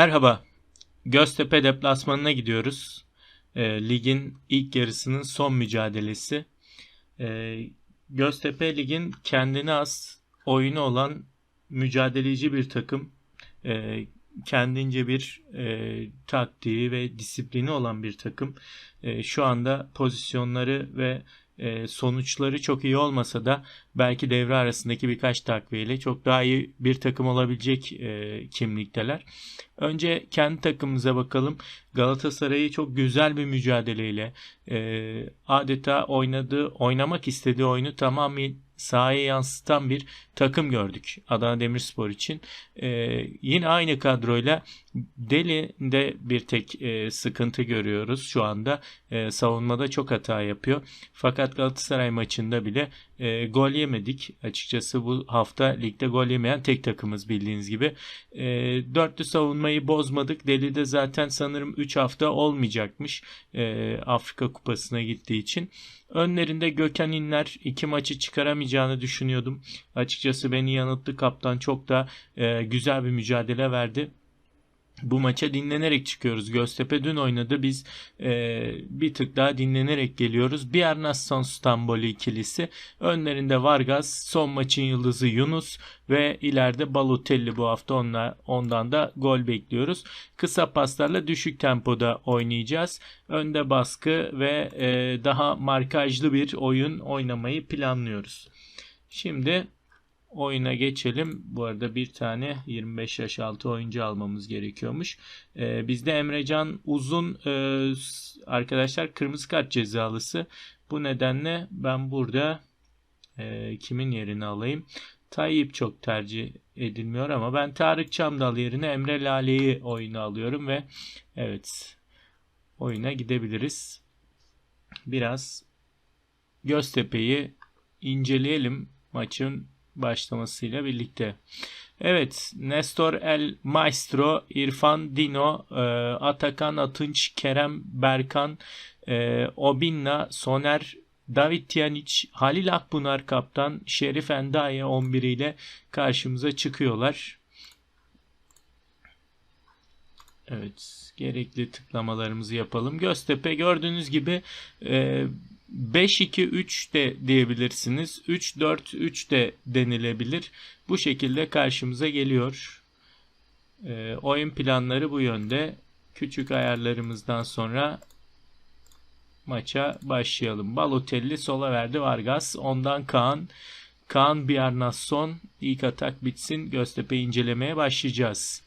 Merhaba. Göztepe deplasmanına gidiyoruz. E, ligin ilk yarısının son mücadelesi. E, Göztepe ligin kendine az oyunu olan mücadeleci bir takım. E, kendince bir e, taktiği ve disiplini olan bir takım. E, şu anda pozisyonları ve sonuçları çok iyi olmasa da belki devre arasındaki birkaç takviyeyle çok daha iyi bir takım olabilecek e, kimlikteler. Önce kendi takımımıza bakalım. Galatasaray'ı çok güzel bir mücadeleyle e, adeta oynadığı, oynamak istediği oyunu tamamen sahaya yansıtan bir takım gördük Adana Demirspor için. Ee, yine aynı kadroyla Deli'de bir tek e, sıkıntı görüyoruz şu anda. E, savunmada çok hata yapıyor. Fakat Galatasaray maçında bile e, gol yemedik. Açıkçası bu hafta ligde gol yemeyen tek takımız bildiğiniz gibi. E, dörtlü savunmayı bozmadık. Deli de zaten sanırım 3 hafta olmayacakmış. E, Afrika Kupası'na gittiği için. Önlerinde Gökhan İnler iki maçı çıkaramayacağını düşünüyordum. Açıkçası beni yanılttı. Kaptan çok da e, güzel bir mücadele verdi bu maça dinlenerek çıkıyoruz. Göztepe dün oynadı. Biz e, bir tık daha dinlenerek geliyoruz. Biernason Stamboli ikilisi. Önlerinde Vargas, son maçın yıldızı Yunus ve ileride Balotelli bu hafta onla, ondan da gol bekliyoruz. Kısa paslarla düşük tempoda oynayacağız. Önde baskı ve e, daha markajlı bir oyun oynamayı planlıyoruz. Şimdi oyuna geçelim. Bu arada bir tane 25 yaş altı oyuncu almamız gerekiyormuş. Ee, bizde Emrecan Uzun e, arkadaşlar kırmızı kart cezalısı. Bu nedenle ben burada e, kimin yerini alayım? Tayyip çok tercih edilmiyor ama ben Tarık Çamdal yerine Emre Lale'yi oyuna alıyorum ve evet oyuna gidebiliriz. Biraz Göztepe'yi inceleyelim maçın başlamasıyla birlikte. Evet, Nestor El Maestro, İrfan Dino, e, Atakan Atınç, Kerem Berkan, e, Obinna, Soner David Tiyanic, Halil Akbunar kaptan, Şerif Endaye 11 ile karşımıza çıkıyorlar. Evet, gerekli tıklamalarımızı yapalım. Göztepe gördüğünüz gibi e, 5-2-3 de diyebilirsiniz. 3-4-3 de denilebilir. Bu şekilde karşımıza geliyor. E, oyun planları bu yönde. Küçük ayarlarımızdan sonra maça başlayalım. Balotelli sola verdi Vargas. Ondan Kaan. Kaan Bjarnason. ilk atak bitsin. Göztepe incelemeye başlayacağız.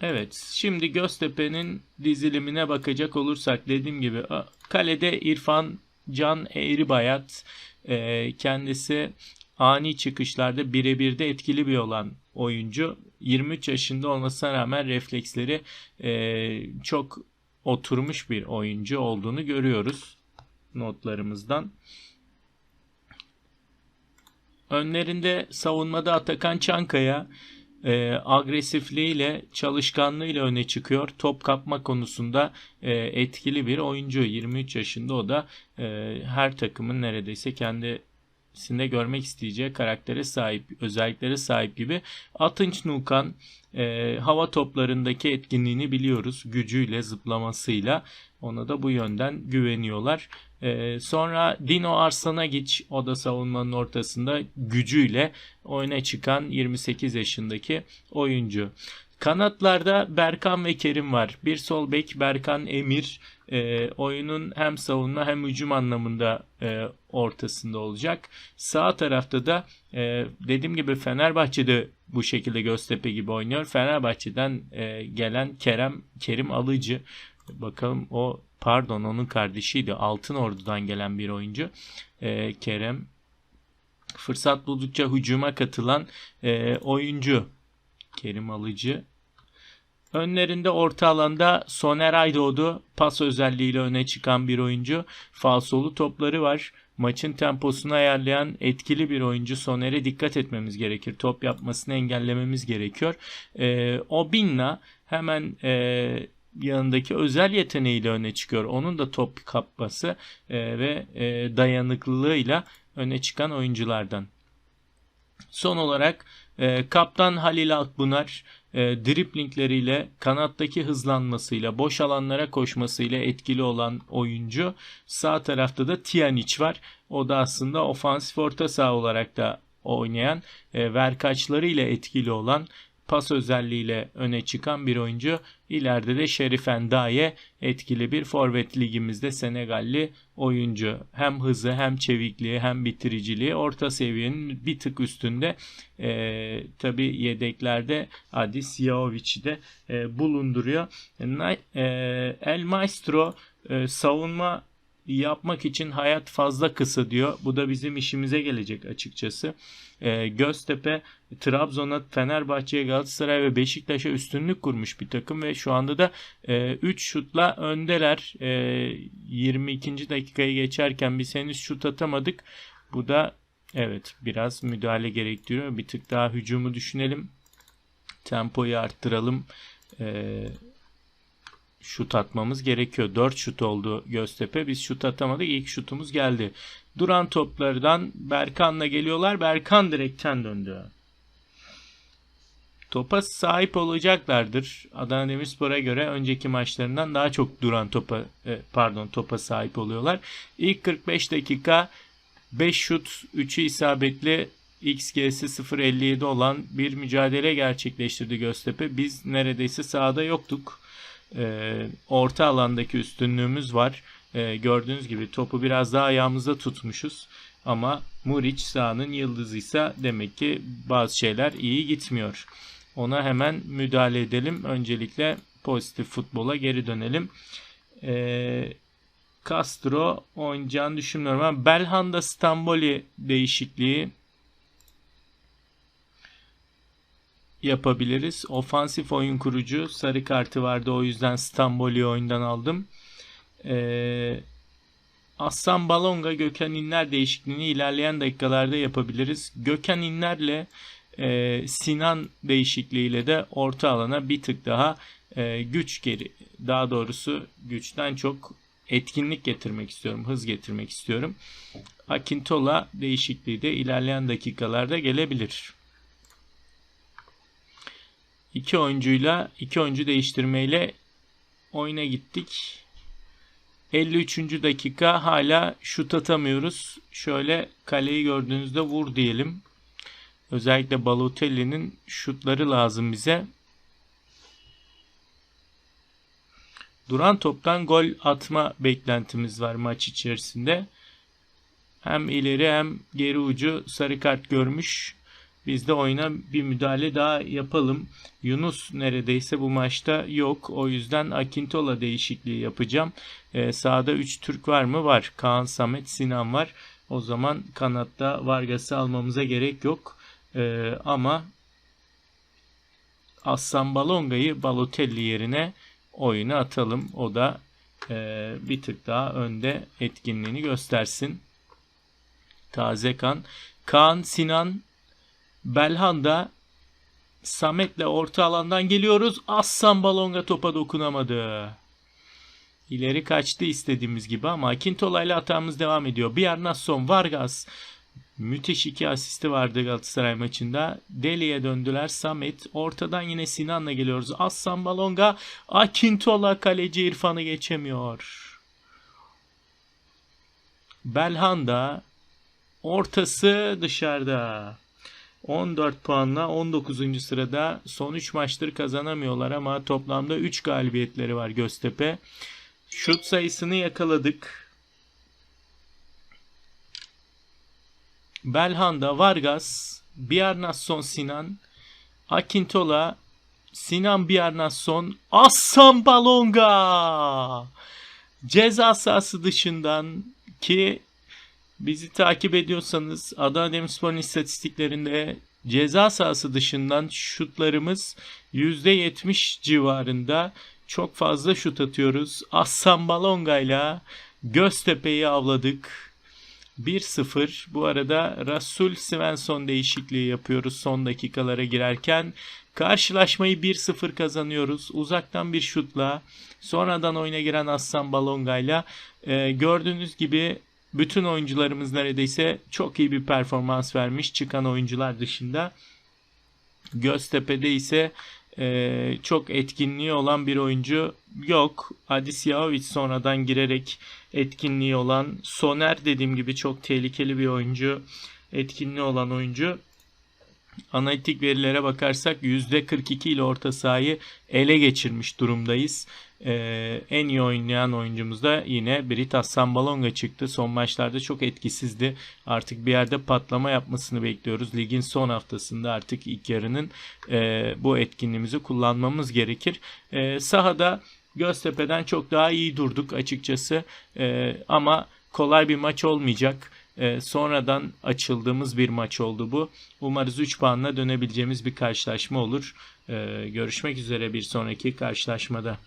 Evet, şimdi Göztepe'nin dizilimine bakacak olursak dediğim gibi kalede İrfan Can Eğribayat e, kendisi ani çıkışlarda birebir de etkili bir olan oyuncu. 23 yaşında olmasına rağmen refleksleri e, çok oturmuş bir oyuncu olduğunu görüyoruz notlarımızdan. Önlerinde savunmada Atakan Çankaya, e, agresifliğiyle, çalışkanlığıyla öne çıkıyor. Top kapma konusunda e, etkili bir oyuncu. 23 yaşında o da e, her takımın neredeyse kendisinde görmek isteyeceği karaktere sahip, özelliklere sahip gibi. Atınç Nukan e, hava toplarındaki etkinliğini biliyoruz. Gücüyle, zıplamasıyla. Ona da bu yönden güveniyorlar. Ee, sonra Dino Arslanagic o da savunmanın ortasında gücüyle oyuna çıkan 28 yaşındaki oyuncu. Kanatlarda Berkan ve Kerim var. Bir sol bek Berkan Emir e, oyunun hem savunma hem hücum anlamında e, ortasında olacak. Sağ tarafta da e, dediğim gibi Fenerbahçe'de bu şekilde Göztepe gibi oynuyor. Fenerbahçe'den e, gelen Kerem Kerim Alıcı Bakalım o pardon onun kardeşiydi. Altın Ordu'dan gelen bir oyuncu. E, Kerem fırsat buldukça hücuma katılan e, oyuncu Kerim Alıcı. Önlerinde orta alanda Soner Aydoğdu pas özelliğiyle öne çıkan bir oyuncu. Falsolu topları var. Maçın temposunu ayarlayan etkili bir oyuncu Soner'e dikkat etmemiz gerekir. Top yapmasını engellememiz gerekiyor. E, Obinna hemen e, yanındaki özel yeteneğiyle öne çıkıyor. Onun da top kapması e, ve e, dayanıklılığıyla öne çıkan oyunculardan. Son olarak E, kaptan Halil Akbunar e, driplingleriyle, kanattaki hızlanmasıyla, boş alanlara koşmasıyla etkili olan oyuncu. Sağ tarafta da Tijanic var. O da aslında ofansif orta saha olarak da oynayan, e, verkaçlarıyla etkili olan pas özelliğiyle öne çıkan bir oyuncu. İleride de Şerif Endaye etkili bir forvet ligimizde Senegalli oyuncu. Hem hızı hem çevikliği hem bitiriciliği orta seviyenin bir tık üstünde. E, Tabi yedeklerde Adis Yahovic'i de e, bulunduruyor. E, El Maestro e, savunma yapmak için hayat fazla kısa diyor. Bu da bizim işimize gelecek açıkçası. E, Göztepe Trabzon'a, Fenerbahçe'ye, Galatasaray ve Beşiktaş'a üstünlük kurmuş bir takım ve şu anda da 3 e, şutla öndeler. E, 22. dakikayı geçerken biz henüz şut atamadık. Bu da evet biraz müdahale gerektiriyor. Bir tık daha hücumu düşünelim. Tempoyu arttıralım. Eee şut atmamız gerekiyor. 4 şut oldu Göztepe. Biz şut atamadık. İlk şutumuz geldi. Duran toplardan Berkan'la geliyorlar. Berkan direkten döndü. Topa sahip olacaklardır. Adana Demirspor'a göre önceki maçlarından daha çok duran topa e, pardon topa sahip oluyorlar. İlk 45 dakika 5 şut 3'ü isabetli XG'si 0.57 olan bir mücadele gerçekleştirdi Göztepe. Biz neredeyse sahada yoktuk e, orta alandaki üstünlüğümüz var. E, gördüğünüz gibi topu biraz daha ayağımızda tutmuşuz. Ama Muriç sahanın yıldızıysa demek ki bazı şeyler iyi gitmiyor. Ona hemen müdahale edelim. Öncelikle pozitif futbola geri dönelim. E, Castro oynayacağını düşünmüyorum ama Belhanda Stamboli değişikliği yapabiliriz. Ofansif oyun kurucu sarı kartı vardı o yüzden Stamboli oyundan aldım. Ee, Aslan Balonga Gökhan İnler değişikliğini ilerleyen dakikalarda yapabiliriz. Gökhan İnler'le e, Sinan değişikliğiyle de orta alana bir tık daha e, güç geri daha doğrusu güçten çok etkinlik getirmek istiyorum. Hız getirmek istiyorum. Akintola değişikliği de ilerleyen dakikalarda gelebilir iki oyuncuyla iki oyuncu değiştirmeyle oyuna gittik. 53. dakika hala şut atamıyoruz. Şöyle kaleyi gördüğünüzde vur diyelim. Özellikle Balotelli'nin şutları lazım bize. Duran toptan gol atma beklentimiz var maç içerisinde. Hem ileri hem geri ucu sarı kart görmüş. Biz de oyuna bir müdahale daha yapalım. Yunus neredeyse bu maçta yok. O yüzden Akintola değişikliği yapacağım. Ee, sağda 3 Türk var mı? Var. Kaan, Samet, Sinan var. O zaman kanatta Vargas'ı almamıza gerek yok. Ee, ama Aslan Balonga'yı Balotelli yerine oyuna atalım. O da e, bir tık daha önde etkinliğini göstersin. Taze kan. Kaan, Sinan, Belhanda Samet'le orta alandan geliyoruz. Aslan Balonga topa dokunamadı. İleri kaçtı istediğimiz gibi ama Akintola ile hatamız devam ediyor. Bir Nasson Vargas müthiş iki asisti vardı Galatasaray maçında. Deli'ye döndüler. Samet ortadan yine Sinan'la geliyoruz. Aslan Balonga Akintola kaleci İrfan'ı geçemiyor. Belhanda ortası dışarıda. 14 puanla 19. sırada son 3 maçtır kazanamıyorlar ama toplamda 3 galibiyetleri var Göztepe. Şut sayısını yakaladık. Belhanda, Vargas, Biarnasson Sinan, Akintola, Sinan Biarnasson, Aslan Balonga! Ceza sahası dışından ki Bizi takip ediyorsanız Adana Demirspor'un istatistiklerinde ceza sahası dışından şutlarımız %70 civarında çok fazla şut atıyoruz. Aslan Balonga ile Göztepe'yi avladık. 1-0. Bu arada Rasul Svensson değişikliği yapıyoruz son dakikalara girerken. Karşılaşmayı 1-0 kazanıyoruz. Uzaktan bir şutla sonradan oyuna giren Aslan Balonga ile gördüğünüz gibi bütün oyuncularımız neredeyse çok iyi bir performans vermiş çıkan oyuncular dışında. Göztepe'de ise e, çok etkinliği olan bir oyuncu yok. Adis Yahovic sonradan girerek etkinliği olan Soner dediğim gibi çok tehlikeli bir oyuncu. Etkinliği olan oyuncu. Analitik verilere bakarsak %42 ile orta sahayı ele geçirmiş durumdayız. Ee, en iyi oynayan oyuncumuz da yine Britas Sambalonga çıktı. Son maçlarda çok etkisizdi. Artık bir yerde patlama yapmasını bekliyoruz. Ligin son haftasında artık ilk yarının e, bu etkinliğimizi kullanmamız gerekir. E, sahada Göztepe'den çok daha iyi durduk açıkçası. E, ama kolay bir maç olmayacak. E, sonradan açıldığımız bir maç oldu bu. Umarız 3 puanla dönebileceğimiz bir karşılaşma olur. E, görüşmek üzere bir sonraki karşılaşmada.